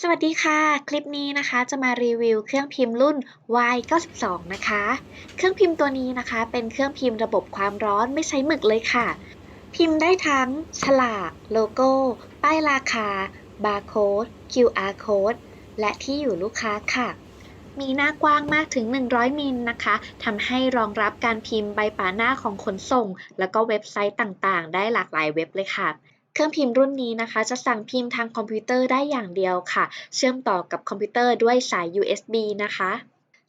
สวัสดีค่ะ คลิปนี้นะคะจะมารีวิวเครื่องพิมพ์รุ่น Y92 นะคะ เครื่องพิมพ์ตัวนี้นะคะ เป็นเครื่องพิมพ์ระบบความร้อนไม่ใช้หมึกเลยค่ะ พิมพ์ได้ทั้ง ฉลาก โลโก้ ป้ายราคา บาร์โค้ด QR code และที่อยู่ลูกค้าค่ะ มีหน้ากว้างมากถึง 100 มิลนะคะทำให้รองรับการพิมพ์ใบป่าหน้าของขนส่ง แล้วก็เว็บไซต์ต่างๆ ได้หลากหลายเว็บเลยค่ะ เครื่องพิมพ์รุ่นนี้นะคะ จะสั่งพิมพ์ทางคอมพิวเตอร์ได้อย่างเดียวค่ะ เชื่อมต่อกับคอมพิวเตอร์ด้วยสาย USB นะคะ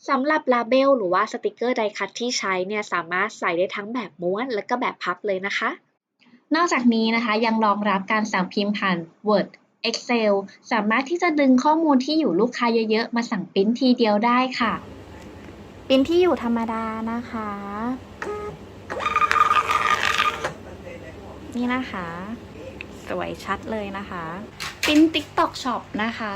สำหรับลาเบลหรือว่าสติกเกอร์ไดคัตที่ใช้เนี่ยสามารถใส่ได้ทั้งแบบม้วนและก็แบบพับเลยนะคะ นอกจากนี้นะคะยังรองรับการสั่งพิมพ์ผ่าน Word Excel สามารถที่จะดึงข้อมูลที่อยู่ลูกค้าเยอะๆ มาสั่งปริ้นทีเดียวได้ค่ะปริ้นที่อยู่ธรรมดานะคะ นี่นะคะ สวยชัดเลยนะคะปิ้น TikTok Shop นะคะ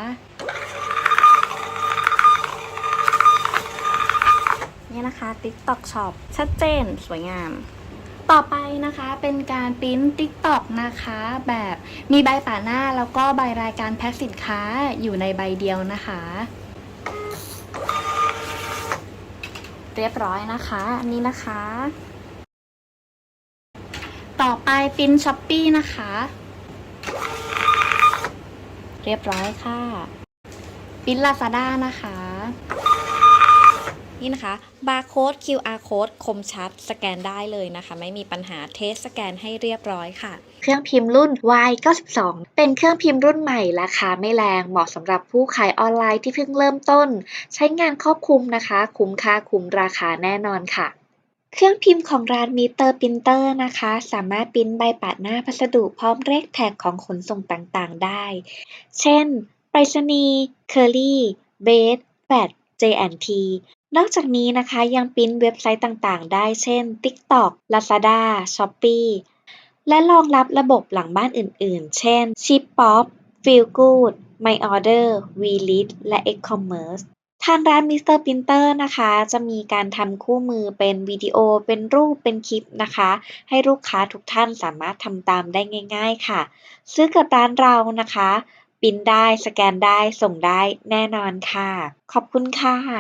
นี่นะคะ TikTok Shop ชัดเจนสวยงาม ต่อไปนะคะเป็นการปริ้น TikTok นะคะ แบบมีใบป่าหน้าแล้วก็ใบรายการแพ็คสินค้าอยู่ในใบเดียวนะคะ เรียบร้อยนะคะอันนี้นะคะ ต่อไปปริ้นช้อปปี้นะคะ รียบร้อยค่ะปิ้นลาซาด้านะคะ นี่นะคะบาร์โค้ด QR code คมชัด สแกนได้เลยนะคะ ไม่มีปัญหาเทสสแกนให้เรียบร้อยค่ะ เครื่องพิมพ์รุ่น Y92 เป็นเครื่องพิมพ์รุ่นใหม่ราคาไม่แรงเหมาะสำหรับผู้ขายออนไลน์ที่เพิ่งเริ่มต้น ใช้งานครอบคลุมนะคะ คุ้มค่าคุ้มราคาแน่นอนค่ะ เครื่องพิมพ์ของร้านมิเตอร์พิมเตอร์นะคะ สามารถปริ้นใบปาดหน้าพัสดุพร้อมเลขแท็กของขนส่งต่าง ๆ ได้ เช่น ไปรษณีย์ เคอรี่ เบส แฟด J&T นอกจากนี้นะคะยังปริ้นเว็บไซต์ต่างๆ ได้ เช่น TikTok Lazada Shopee และรองรับระบบหลังบ้านอื่น ๆ เช่น Shipbop Feelgood MyOrder Vlist และ Xcommerce ทางร้าน Mr. Printer นะคะ จะมีการทำคู่มือเป็นวิดีโอ เป็นรูป เป็นคลิปนะคะ ให้ลูกค้าทุกท่านสามารถทำตามได้ง่าย ๆ ค่ะ ซื้อกับร้านเรานะคะ ปริ้นได้ สแกนได้ ส่งได้แน่นอนค่ะ ขอบคุณค่ะ